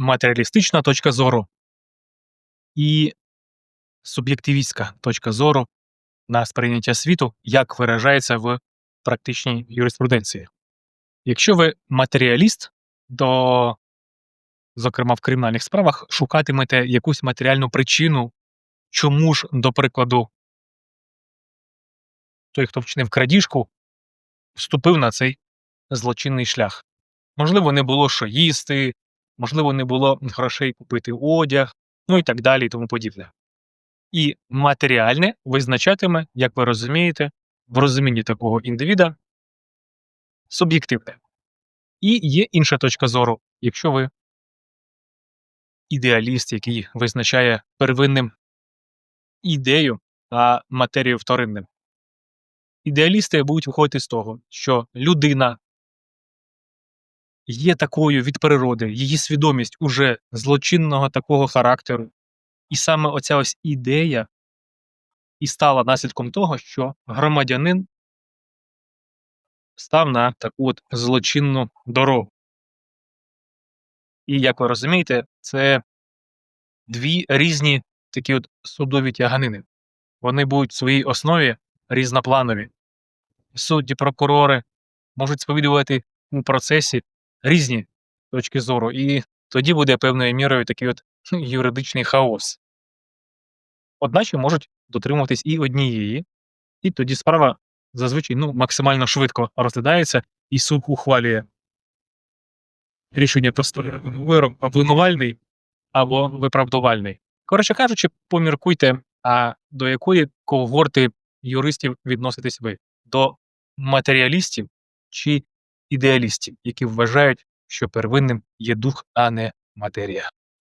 матеріалістична точка зору і суб'єктивістська точка зору на сприйняття світу, як виражається в практичній юриспруденції. Якщо ви матеріаліст, то, зокрема в кримінальних справах, шукатимете якусь матеріальну причину, чому ж, до прикладу, той, хто вчинив крадіжку, вступив на цей злочинний шлях. Можливо, не було що їсти, можливо, не було грошей купити одяг, ну і так далі, і тому подібне. І матеріальне визначатиме, як ви розумієте, в розумінні такого індивіда суб'єктивне. І є інша точка зору, якщо ви ідеаліст, який визначає первинним ідею, а матерію вторинним. Ідеалісти будуть виходити з того, що людина є такою від природи, її свідомість уже злочинного такого характеру. І саме оця ось ідея і стала наслідком того, що громадянин став на таку от злочинну дорогу. І як ви розумієте, це дві різні такі от судові тяганини. Вони будуть в своїй основі різнопланові. Судді, прокурори можуть сповідувати у процесі різні точки зору, і тоді буде певною мірою такий от юридичний хаос. Одначе можуть дотримуватись і однієї, і тоді справа зазвичай ну, максимально швидко розглядається, і суд ухвалює рішення про вирок обвинувальний або виправдувальний. Коротше кажучи, поміркуйте, а до якої когорти юристів відноситесь ви? До матеріалістів чи ідеалістів, які вважають, що первинним є дух, а не матерія.